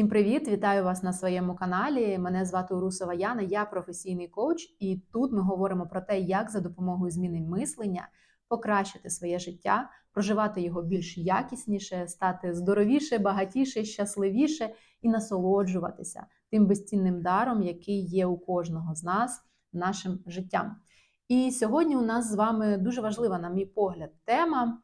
Всім привіт! Вітаю вас на своєму каналі. Мене звати Урусова Яна, я професійний коуч, і тут ми говоримо про те, як за допомогою зміни мислення покращити своє життя, проживати його більш якісніше, стати здоровіше, багатіше, щасливіше і насолоджуватися тим безцінним даром, який є у кожного з нас нашим життям. І сьогодні у нас з вами дуже важлива, на мій погляд, тема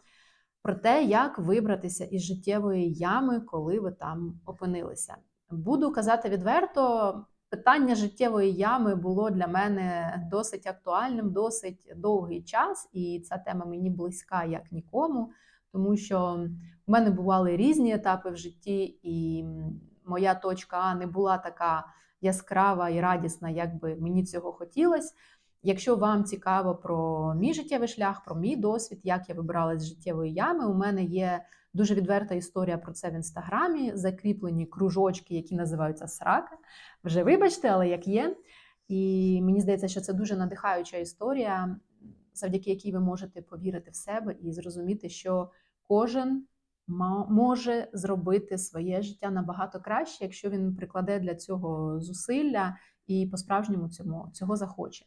про те, як вибратися із життєвої ями, коли ви там опинилися. Буду казати відверто, питання життєвої ями було для мене досить актуальним, досить довгий час, і ця тема мені близька як нікому, тому що в мене бували різні етапи в житті, і моя точка А не була така яскрава і радісна, як би мені цього хотілося. Якщо вам цікаво про мій життєвий шлях, про мій досвід, як я вибиралась з життєвої ями, у мене є дуже відверта історія про це в інстаграмі, закріплені кружочки, які називаються срака. Вже вибачте, але як є. І мені здається, що це дуже надихаюча історія, завдяки якій ви можете повірити в себе і зрозуміти, що кожен може зробити своє життя набагато краще, якщо він прикладе для цього зусилля і по-справжньому цього захоче.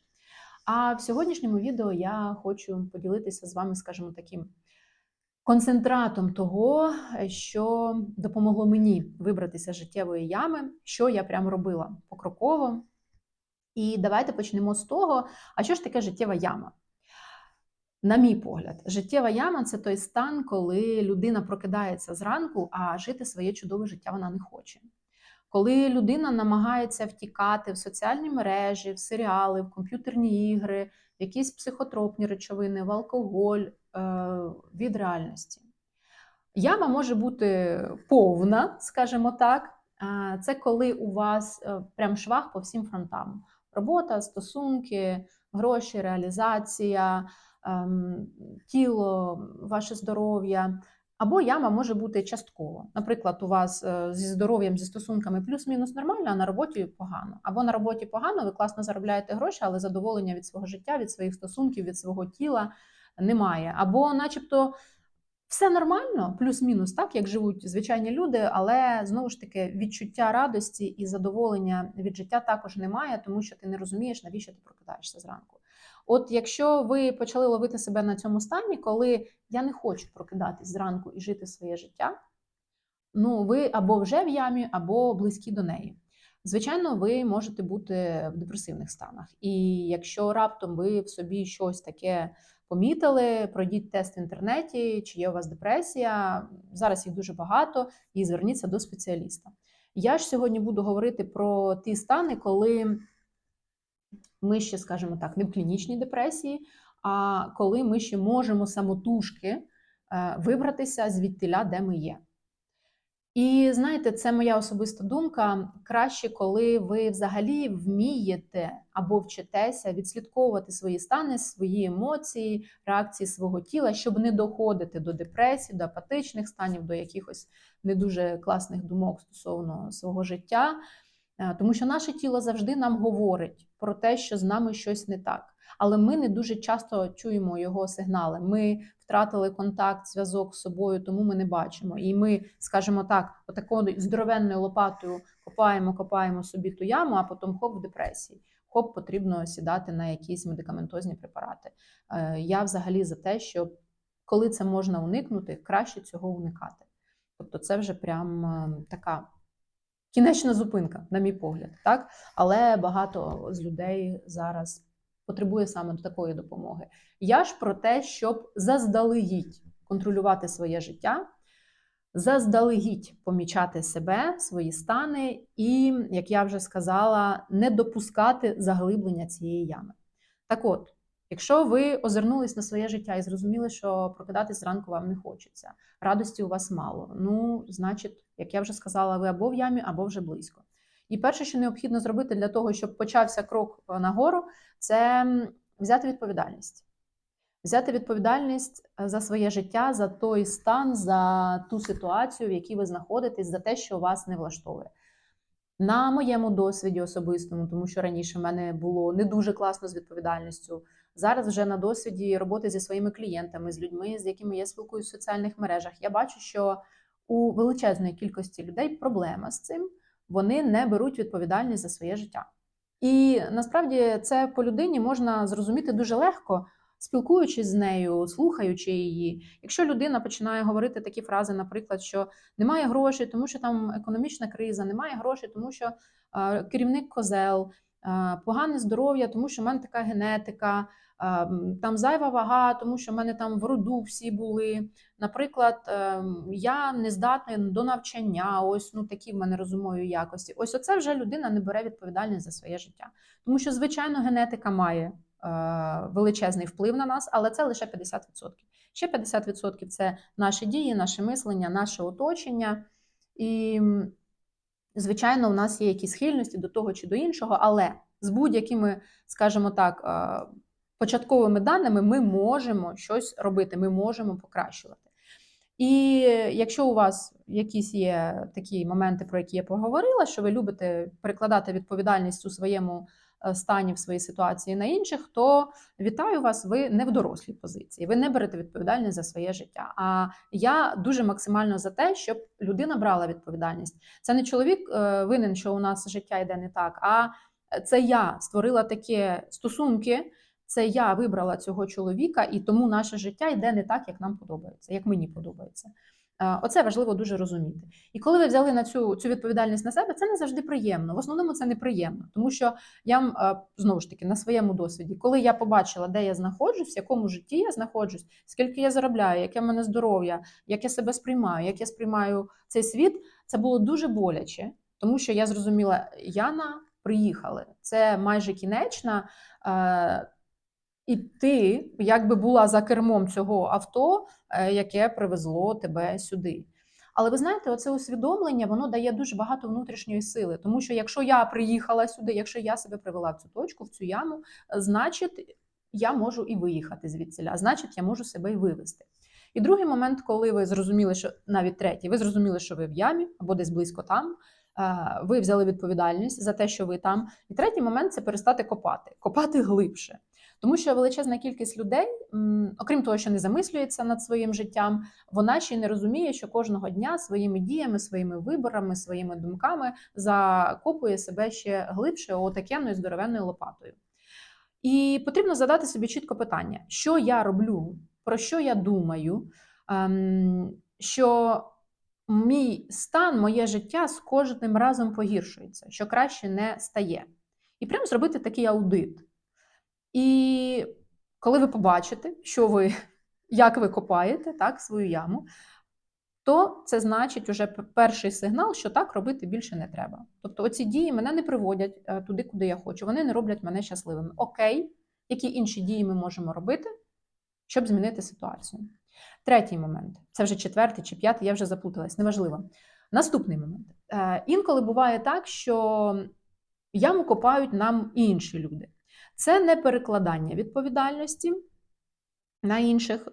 А в сьогоднішньому відео я хочу поділитися з вами, скажімо, таким концентратом того, що допомогло мені вибратися з життєвої ями, що я прям робила покроково. І давайте почнемо з того, а що ж таке життєва яма? На мій погляд, життєва яма це той стан, коли людина прокидається зранку, а жити своє чудове життя вона не хоче. Коли людина намагається втікати в соціальні мережі, в серіали, в комп'ютерні ігри, в якісь психотропні речовини, в алкоголь е, від реальності. Яма може бути повна, скажімо так. Це коли у вас е, прям швах по всім фронтам: робота, стосунки, гроші, реалізація, ем, тіло, ваше здоров'я. Або яма може бути частково. Наприклад, у вас е, зі здоров'ям, зі стосунками плюс-мінус нормально, а на роботі погано. Або на роботі погано, ви класно заробляєте гроші, але задоволення від свого життя, від своїх стосунків, від свого тіла немає. Або, начебто, все нормально, плюс-мінус, так як живуть звичайні люди, але знову ж таки відчуття радості і задоволення від життя також немає, тому що ти не розумієш, навіщо ти прокидаєшся зранку. От якщо ви почали ловити себе на цьому стані, коли я не хочу прокидатись зранку і жити своє життя, ну ви або вже в ямі, або близькі до неї. Звичайно, ви можете бути в депресивних станах. І якщо раптом ви в собі щось таке помітили, пройдіть тест в інтернеті, чи є у вас депресія, зараз їх дуже багато, і зверніться до спеціаліста. Я ж сьогодні буду говорити про ті стани, коли ми ще, скажімо так, не в клінічній депресії, а коли ми ще можемо самотужки е, вибратися звідтиля, де ми є. І знаєте, це моя особиста думка. Краще, коли ви взагалі вмієте або вчитеся відслідковувати свої стани, свої емоції, реакції свого тіла, щоб не доходити до депресії, до апатичних станів, до якихось не дуже класних думок стосовно свого життя. Е, тому що наше тіло завжди нам говорить про те, що з нами щось не так. Але ми не дуже часто чуємо його сигнали. Ми втратили контакт, зв'язок з собою, тому ми не бачимо. І ми, скажімо так, отакою здоровенною лопатою копаємо, копаємо собі ту яму, а потім хоп в депресії. Хоп, потрібно сідати на якісь медикаментозні препарати. Е, я взагалі за те, що коли це можна уникнути, краще цього уникати. Тобто, це вже прям ем, така кінечна зупинка, на мій погляд, так але багато з людей зараз потребує саме такої допомоги. Я ж про те, щоб заздалегідь контролювати своє життя, заздалегідь помічати себе, свої стани, і, як я вже сказала, не допускати заглиблення цієї ями. Так от. Якщо ви озирнулись на своє життя і зрозуміли, що прокидатись зранку вам не хочеться, радості у вас мало. Ну, значить, як я вже сказала, ви або в ямі, або вже близько. І перше, що необхідно зробити для того, щоб почався крок нагору, це взяти відповідальність. Взяти відповідальність е, за своє життя, за той стан, за ту ситуацію, в якій ви знаходитесь, за те, що вас не влаштовує. На моєму досвіді особистому, тому що раніше в мене було не дуже класно з відповідальністю. Зараз вже на досвіді роботи зі своїми клієнтами, з людьми, з якими я спілкуюся в соціальних мережах, я бачу, що у величезної кількості людей проблема з цим, вони не беруть відповідальність за своє життя. І насправді це по людині можна зрозуміти дуже легко, спілкуючись з нею, слухаючи її. Якщо людина починає говорити такі фрази, наприклад, що немає грошей, тому що там економічна криза, немає грошей, тому що керівник козел, погане здоров'я, тому що в мене така генетика, там зайва вага, тому що в мене там в роду всі були. Наприклад, е, я не здатна до навчання, ось ну такі в мене розумові якості. Ось оце вже людина не бере відповідальність за своє життя. Тому що, звичайно, генетика має е, величезний вплив на нас, але це лише 50%. Ще 50% це наші дії, наше мислення, наше оточення. І, звичайно, у нас є якісь схильності до того чи до іншого, але з будь-якими, скажімо так, е, початковими даними ми можемо щось робити, ми можемо покращувати. І якщо у вас якісь є такі моменти, про які я поговорила, що ви любите перекладати відповідальність у своєму е, стані, в своїй ситуації на інших, то вітаю вас, ви не в дорослій позиції, ви не берете відповідальність за своє життя. А я дуже максимально за те, щоб людина брала відповідальність. Це не чоловік е, винен, що у нас життя йде не так, а це я створила такі стосунки. Це я вибрала цього чоловіка, і тому наше життя йде не так, як нам подобається, як мені подобається. Е, Оце важливо дуже розуміти. І коли ви взяли на цю цю відповідальність на себе, це не завжди приємно. В основному це неприємно, тому що я е, знову ж таки на своєму досвіді, коли я побачила, де я знаходжусь, в якому житті я знаходжусь, скільки я заробляю, яке в мене здоров'я, як я себе сприймаю, як я сприймаю цей світ, це було дуже боляче, тому що я зрозуміла, Яна приїхали. Це майже кінечна. І ти якби була за кермом цього авто, е, яке привезло тебе сюди. Але ви знаєте, оце усвідомлення воно дає дуже багато внутрішньої сили. Тому що якщо я приїхала сюди, якщо я себе привела в цю точку, в цю яму, е, значить я можу і виїхати звідсіля, значить, я можу себе і вивести. І другий момент, коли ви зрозуміли, що навіть третій, ви зрозуміли, що ви в ямі або десь близько там. е, Ви взяли відповідальність за те, що ви там. І третій момент це перестати копати, копати глибше. Тому що величезна кількість людей, окрім того, що не замислюється над своїм життям, вона ще й не розуміє, що кожного дня своїми діями, своїми виборами, своїми думками закопує себе ще глибше отакенною здоровенною лопатою. І потрібно задати собі чітко питання, що я роблю, про що я думаю, ем, що мій стан, моє життя з кожним разом погіршується, що краще не стає. І прямо зробити такий аудит. І коли ви побачите, що ви, як ви копаєте так, свою яму, то це значить уже перший сигнал, що так робити більше не треба. Тобто, оці дії мене не приводять е, туди, куди я хочу. Вони не роблять мене щасливими. Окей, які інші дії ми можемо робити, щоб змінити ситуацію? Третій момент це вже четвертий чи п'ятий, я вже заплуталась, неважливо. Наступний момент. Е, Інколи буває так, що яму копають нам інші люди. Це не перекладання відповідальності на інших,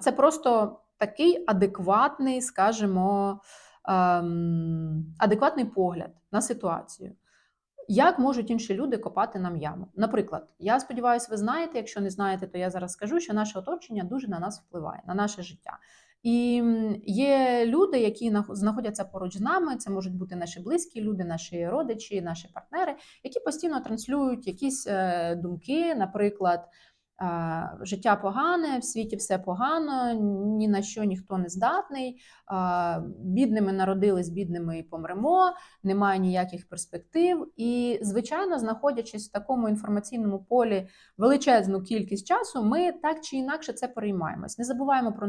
це просто такий адекватний, скажімо, ем, адекватний погляд на ситуацію. Як можуть інші люди копати нам яму? Наприклад, я сподіваюся, ви знаєте, якщо не знаєте, то я зараз скажу, що наше оточення дуже на нас впливає, на наше життя. І є люди, які нах- знаходяться поруч з нами. Це можуть бути наші близькі люди, наші родичі, наші партнери, які постійно транслюють якісь е, думки, наприклад. Життя погане, в світі все погано, ні на що ніхто не здатний. Бідними народились, бідними і помремо, немає ніяких перспектив. І, звичайно, знаходячись в такому інформаційному полі величезну кількість часу, ми так чи інакше це переймаємось. Не забуваємо про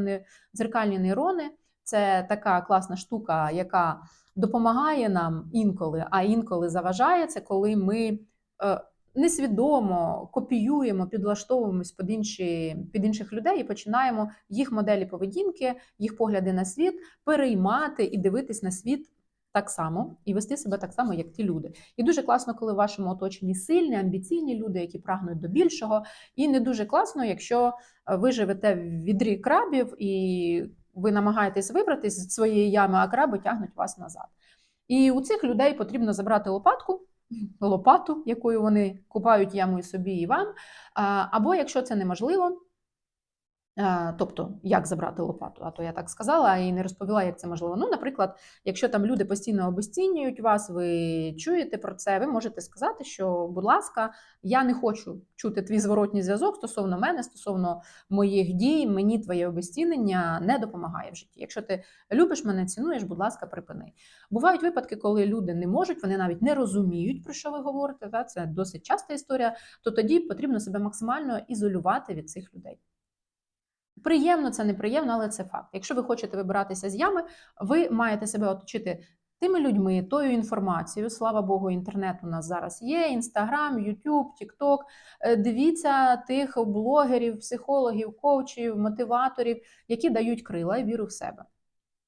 дзеркальні нейрони. Це така класна штука, яка допомагає нам інколи, а інколи заважає це, коли ми е, несвідомо копіюємо, підлаштовуємось під інші під інших людей і починаємо їх моделі поведінки, їх погляди на світ переймати і дивитись на світ. Так само і вести себе так само, як ті люди. І дуже класно, коли в вашому оточенні сильні, амбіційні люди, які прагнуть до більшого. І не дуже класно, якщо е, ви живете в відрі крабів і ви намагаєтесь вибратись з своєї ями, а краби тягнуть вас назад. І у цих людей потрібно забрати лопатку, лопату, якою вони купають яму і собі і вам. Або якщо це неможливо, Тобто, як забрати лопату, а то я так сказала і не розповіла, як це можливо. Ну, наприклад, якщо там люди постійно обесцінюють вас, ви чуєте про це, ви можете сказати, що, будь ласка, я не хочу чути твій зворотній зв'язок стосовно мене, стосовно моїх дій, мені твоє обесцінення не допомагає в житті. Якщо ти любиш мене, цінуєш, будь ласка, припини. Бувають випадки, коли люди не можуть, вони навіть не розуміють, про що ви говорите. Та? Це досить часта історія, то тоді потрібно себе максимально ізолювати від цих людей. Приємно, це неприємно, але це факт. Якщо ви хочете вибиратися з ями, ви маєте себе оточити тими людьми, тою інформацією. Слава Богу, інтернет у нас зараз є: Інстаграм, Ютуб, Тікток. Дивіться тих блогерів, психологів, коучів, мотиваторів, які дають крила і віру в себе.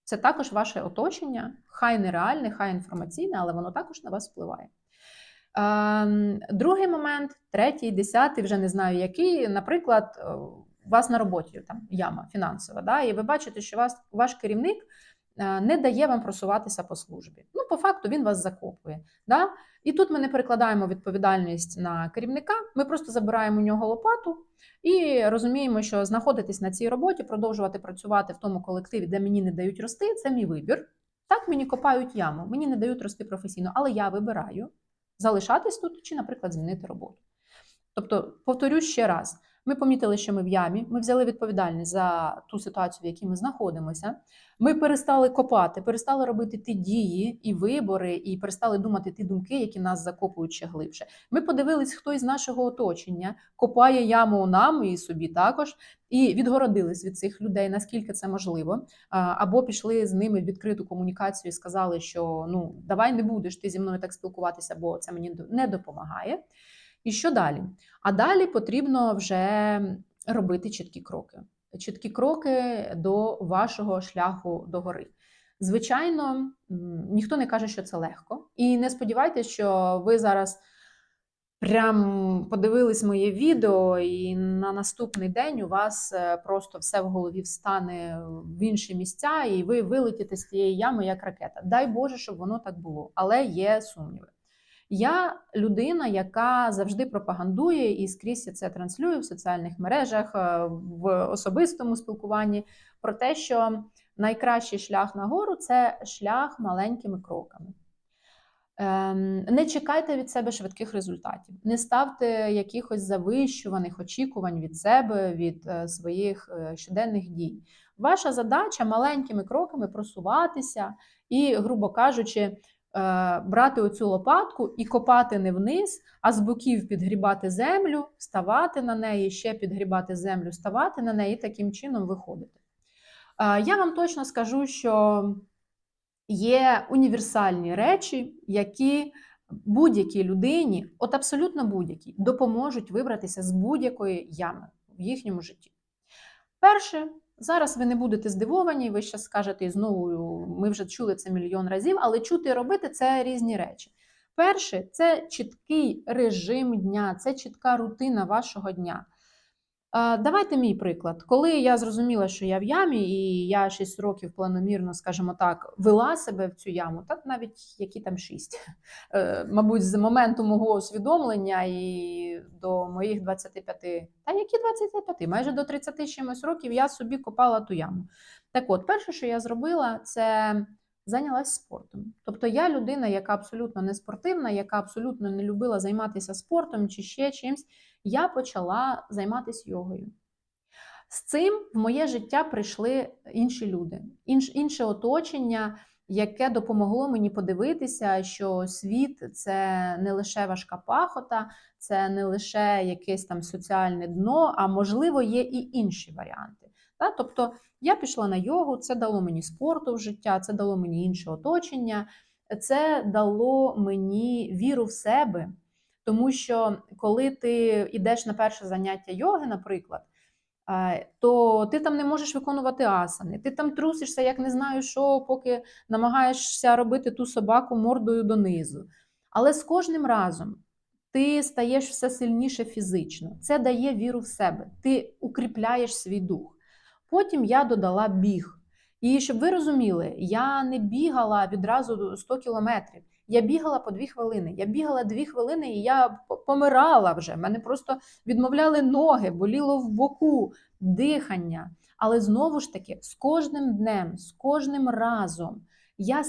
Це також ваше оточення, хай нереальне, хай інформаційне, але воно також на вас впливає. Ем, другий момент, третій, десятий, вже не знаю який, наприклад у вас на роботі там яма фінансова, да, і ви бачите, що вас, ваш керівник е, не дає вам просуватися по службі. Ну, по факту він вас закопує. Да? І тут ми не перекладаємо відповідальність на керівника, ми просто забираємо у нього лопату і розуміємо, що знаходитись на цій роботі, продовжувати працювати в тому колективі, де мені не дають рости, це мій вибір. Так мені копають яму, мені не дають рости професійно, але я вибираю залишатись тут чи, наприклад, змінити роботу. Тобто, повторюсь ще раз. Ми помітили, що ми в ямі. Ми взяли відповідальність за ту ситуацію, в якій ми знаходимося. Ми перестали копати, перестали робити ті дії і вибори, і перестали думати ті думки, які нас закопують ще глибше. Ми подивились, хто із нашого оточення копає яму нам і собі також, і відгородились від цих людей, наскільки це можливо. Або пішли з ними в відкриту комунікацію і сказали, що ну давай не будеш ти зі мною так спілкуватися, бо це мені не допомагає. І що далі? А далі потрібно вже робити чіткі кроки. Чіткі кроки до вашого шляху до гори. Звичайно, ніхто не каже, що це легко. І не сподівайтеся, що ви зараз прям подивились моє відео, і на наступний день у вас е, просто все в голові встане в інші місця, і ви вилетіте з цієї ями як ракета. Дай Боже, щоб воно так було, але є сумніви. Я людина, яка завжди пропагандує і скрізь це транслює в соціальних мережах, е, в особистому спілкуванні про те, що найкращий шлях нагору це шлях маленькими кроками. Ем, не чекайте від себе швидких результатів, не ставте якихось завищуваних очікувань від себе, від е, своїх е, щоденних дій. Ваша задача маленькими кроками просуватися і, грубо кажучи, брати оцю лопатку і копати не вниз, а з боків підгрібати землю, ставати на неї, ще підгрібати землю, ставати на неї і таким чином виходити. Е, я вам точно скажу, що є універсальні речі, які будь-якій людині, от абсолютно будь-якій, допоможуть вибратися з будь-якої ями в їхньому житті. Перше, Зараз ви не будете здивовані, ви ще скажете і знову ми вже чули це мільйон разів, але чути і робити це різні речі. Перше, це чіткий режим дня, це чітка рутина вашого дня. Давайте мій приклад. Коли я зрозуміла, що я в ямі, і я 6 років планомірно, скажімо так, вела себе в цю яму, так навіть які там 6. Е, мабуть, з моменту мого усвідомлення і до моїх 25, та які 25, майже до 30 чимось років я собі копала ту яму. Так от, перше, що я зробила, це зайнялася спортом. Тобто я людина, яка абсолютно не спортивна, яка абсолютно не любила займатися спортом чи ще чимось я почала займатися йогою. З цим в моє життя прийшли інші люди, інш, інше оточення, яке допомогло мені подивитися, що світ це не лише важка пахота, це не лише якесь там соціальне дно, а можливо, є і інші варіанти. Та? Тобто я пішла на йогу, це дало мені спорту в життя, це дало мені інше оточення, це дало мені віру в себе. Тому що коли ти йдеш на перше заняття йоги, наприклад, то ти там не можеш виконувати асани, ти там трусишся, як не знаю що, поки намагаєшся робити ту собаку мордою донизу. Але з кожним разом ти стаєш все сильніше фізично. Це дає віру в себе, ти укріпляєш свій дух. Потім я додала біг. І щоб ви розуміли, я не бігала відразу 100 кілометрів. Я бігала по дві хвилини. Я бігала дві хвилини, і я помирала вже. Мене просто відмовляли ноги, боліло в боку, дихання. Але знову ж таки, з кожним днем, з кожним разом я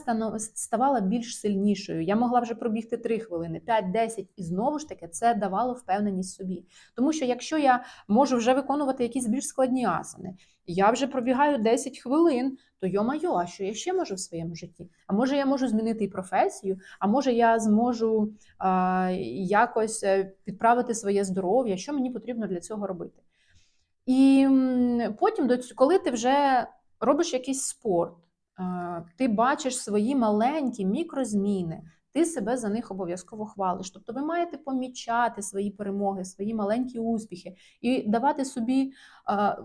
ставала більш сильнішою. Я могла вже пробігти 3 хвилини, 5-10, і знову ж таки це давало впевненість собі. Тому що якщо я можу вже виконувати якісь більш складні асани, я вже пробігаю 10 хвилин, то йо-майо, а що я ще можу в своєму житті? А може я можу змінити і професію, а може я зможу а, якось е, підправити своє здоров'я, що мені потрібно для цього робити? І потім, коли ти вже робиш якийсь спорт, ти бачиш свої маленькі мікрозміни, ти себе за них обов'язково хвалиш. Тобто ви маєте помічати свої перемоги, свої маленькі успіхи і давати собі,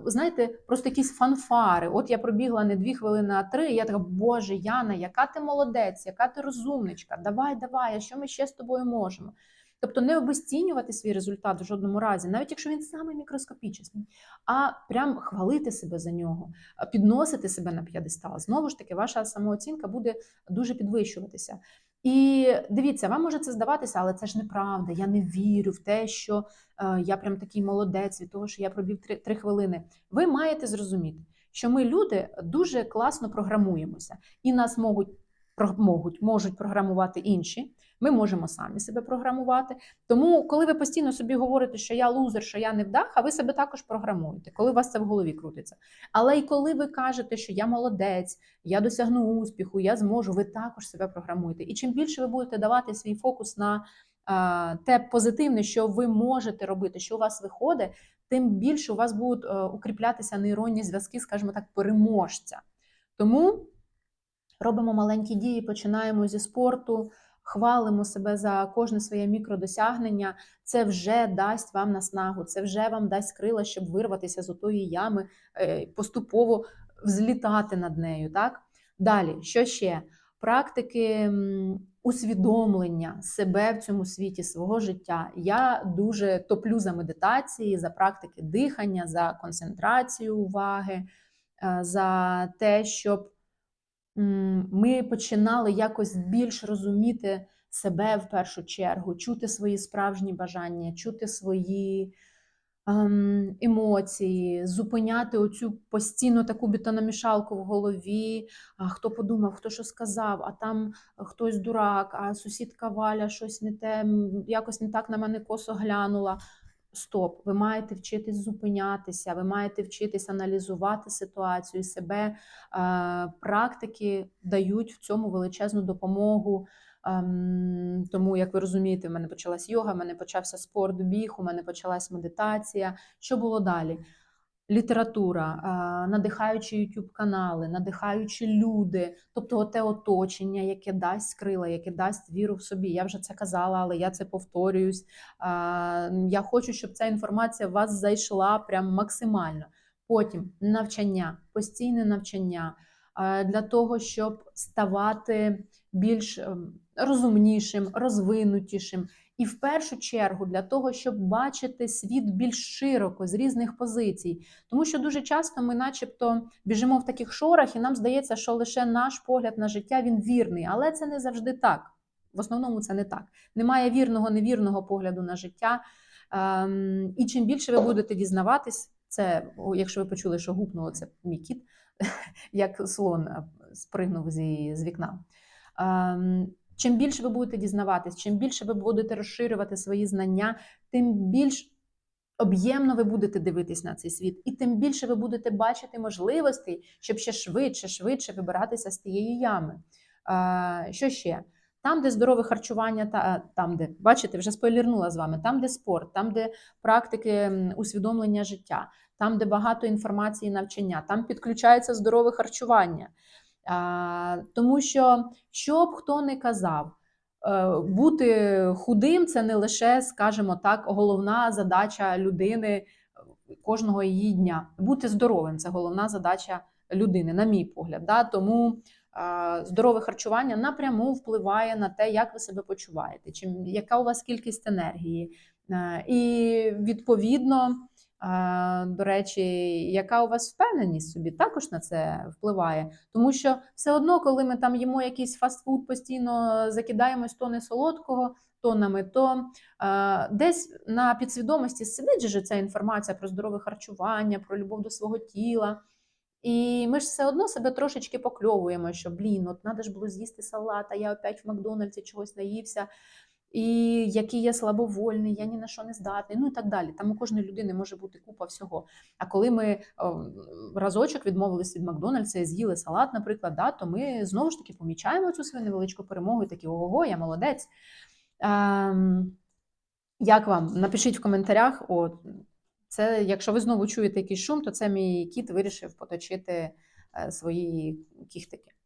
знаєте, просто якісь фанфари. От я пробігла не дві хвилини, а три. І я така, Боже, Яна, яка ти молодець, яка ти розумничка, давай, давай, а що ми ще з тобою можемо? Тобто не обесцінювати свій результат в жодному разі, навіть якщо він самий мікроскопічний, а прям хвалити себе за нього, підносити себе на п'єдестал. Знову ж таки, ваша самооцінка буде дуже підвищуватися. І дивіться, вам може це здаватися, але це ж неправда. Я не вірю в те, що е, я прям такий молодець від того, що я пробів три, три хвилини. Ви маєте зрозуміти, що ми люди дуже класно програмуємося, і нас можуть, можуть, можуть програмувати інші. Ми можемо самі себе програмувати. Тому, коли ви постійно собі говорите, що я лузер, що я не вдах, а ви себе також програмуєте, коли у вас це в голові крутиться. Але й коли ви кажете, що я молодець, я досягну успіху, я зможу, ви також себе програмуєте. І чим більше ви будете давати свій фокус на те позитивне, що ви можете робити, що у вас виходить, тим більше у вас будуть е, укріплятися нейронні зв'язки, скажімо так, переможця. Тому робимо маленькі дії, починаємо зі спорту, хвалимо себе за кожне своє мікродосягнення. Це вже дасть вам наснагу, це вже вам дасть крила, щоб вирватися з отої ями, е, поступово взлітати над нею. Так? Далі, що ще? Практики усвідомлення себе в цьому світі, свого життя. Я дуже топлю за медитації, за практики дихання, за концентрацію уваги, е, за те, щоб ми починали якось більш розуміти себе в першу чергу, чути свої справжні бажання, чути свої ем, емоції, зупиняти оцю постійну таку бетономішалку в голові. А хто подумав, хто що сказав, а там хтось дурак, а сусідка Валя щось не те, якось не так на мене косо глянула. Стоп, ви маєте вчитись зупинятися, ви маєте вчитись аналізувати ситуацію себе. Е, Практики дають в цьому величезну допомогу. Ем, Тому, як ви розумієте, в мене почалась йога, в мене почався спорт, біг, у мене почалась медитація. Що було далі? Література, надихаючі youtube канали, надихаючі люди, тобто те оточення, яке дасть крила, яке дасть віру в собі. Я вже це казала, але я це повторююсь. Я хочу, щоб ця інформація в вас зайшла прям максимально. Потім навчання, постійне навчання для того, щоб ставати більш ем, розумнішим, розвинутішим. І в першу чергу для того, щоб бачити світ більш широко з різних позицій. Тому що дуже часто ми, начебто, біжимо в таких шорах, і нам здається, що лише наш погляд на життя він вірний, але це не завжди так. В основному це не так. Немає вірного, невірного погляду на життя. Ем, і чим більше ви будете дізнаватись, це, якщо ви почули, що гупнуло, це мій кіт, як слон е, спригнув з вікна. Чим більше ви будете дізнаватись, чим більше ви будете розширювати свої знання, тим більш об'ємно ви будете дивитись на цей світ, і тим більше ви будете бачити можливостей, щоб ще швидше, швидше вибиратися з тієї ями. Що ще? Там, де здорове харчування, та там, де бачите, вже спойлернула з вами, там, де спорт, там, де практики усвідомлення життя, там, де багато інформації і навчання, там підключається здорове харчування. Тому що, що б хто не казав, е, бути худим це не лише, скажімо так, головна задача людини е, кожного її дня. Бути здоровим це головна задача людини, на мій погляд. Да? Тому здорове харчування напряму впливає на те, як ви себе почуваєте, чим яка у вас кількість енергії. Е, І відповідно До речі, яка у вас впевненість собі також на це впливає. Тому що все одно, коли ми там їмо якийсь фастфуд, постійно закидаємось тони солодкого, тоннами, то е, десь на підсвідомості сидить же ця інформація про здорове харчування, про любов до свого тіла. І ми ж все одно себе трошечки покльовуємо, що блін, от треба ж було з'їсти салат, а я опять в Макдональдсі чогось наївся, і який я слабовольний, я ні на що не здатний, ну і так далі. Там у кожної людини може бути купа всього. А коли ми разочок відмовились від Макдональдса і з'їли салат, наприклад, да, то ми знову ж таки помічаємо цю свою невеличку перемогу і такі ого, я молодець. Ем, як вам? Напишіть в коментарях. О, це, якщо ви знову чуєте якийсь шум, то це мій кіт вирішив поточити е, свої кіхтики.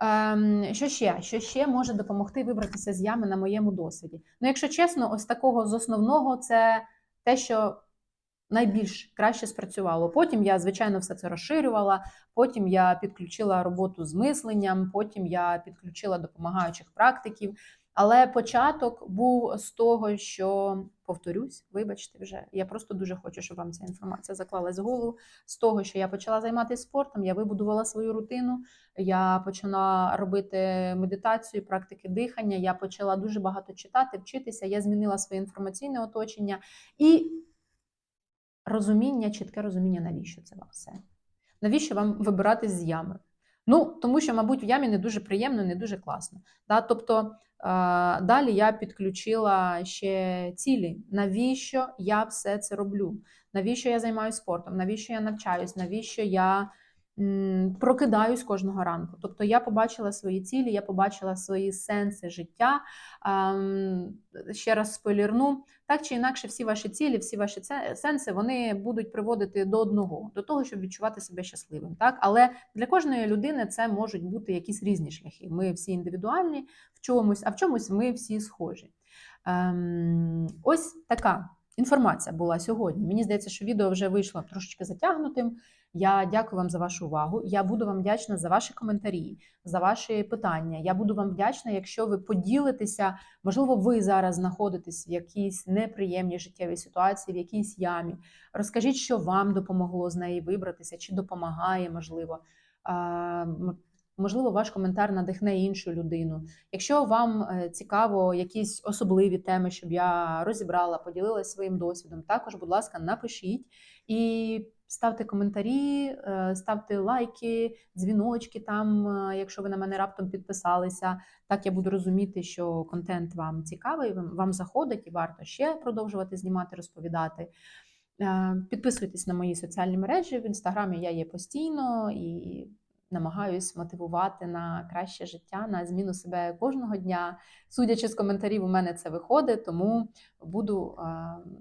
Ем, що ще? Що ще може допомогти вибратися з ями на моєму досвіді? Ну, якщо чесно, ось такого з основного це те, що найбільш краще спрацювало. Потім я, звичайно, все це розширювала. Потім я підключила роботу з мисленням, потім я підключила допомагаючих практиків. Але початок був з того, що повторюсь, вибачте, вже я просто дуже хочу, щоб вам ця інформація заклалась в голову. З того, що я почала займатися спортом, я вибудувала свою рутину. Я почала робити медитацію, практики дихання. Я почала дуже багато читати, вчитися. Я змінила своє інформаційне оточення і розуміння, чітке розуміння, навіщо це вам все. Навіщо вам вибиратись з ями? Ну, тому що, мабуть, в ямі не дуже приємно, не дуже класно. Да? Тобто далі я підключила ще цілі. Навіщо я все це роблю? Навіщо я займаюся спортом? Навіщо я навчаюсь? Навіщо я прокидаюсь кожного ранку? Тобто я побачила свої цілі, я побачила свої сенси життя. Ще раз спойлерну, так чи інакше, всі ваші цілі, всі ваші сенси вони будуть приводити до одного, до того, щоб відчувати себе щасливим. Так? Але для кожної людини це можуть бути якісь різні шляхи. Ми всі індивідуальні в чомусь, а в чомусь ми всі схожі. Ем, Ось така інформація була сьогодні. Мені здається, що відео вже вийшло трошечки затягнутим. Я дякую вам за вашу увагу. Я буду вам вдячна за ваші коментарі, за ваші питання. Я буду вам вдячна, якщо ви поділитеся. Можливо, ви зараз знаходитесь в якійсь неприємній життєвій ситуації, в якійсь ямі. Розкажіть, що вам допомогло з неї вибратися, чи допомагає, можливо. Можливо, ваш коментар надихне іншу людину. Якщо вам е, цікаво якісь особливі теми, щоб я розібрала, поділилася своїм досвідом, також, будь ласка, напишіть і ставте коментарі, е, ставте лайки, дзвіночки там, е, якщо ви на мене раптом підписалися. Так я буду розуміти, що контент вам цікавий, вам заходить і варто ще продовжувати знімати, розповідати. Підписуйтесь на мої соціальні мережі. В інстаграмі я є постійно і намагаюсь мотивувати на краще життя, на зміну себе кожного дня. Судячи з коментарів, у мене це виходить, тому буду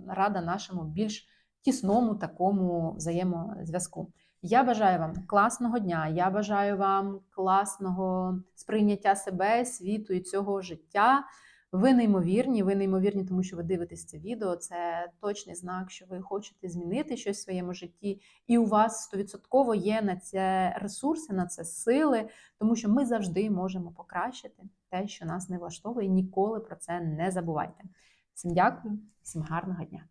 рада нашому більш тісному такому взаємозв'язку. Я бажаю вам класного дня, я бажаю вам класного сприйняття себе, світу і цього життя. Ви неймовірні, ви неймовірні, тому що ви дивитесь це відео. Це точний знак, що ви хочете змінити щось в своєму житті, і у вас стовідсотково є на це ресурси, на це сили, тому що ми завжди можемо покращити те, що нас не влаштовує. Ніколи про це не забувайте. Всім дякую, всім гарного дня.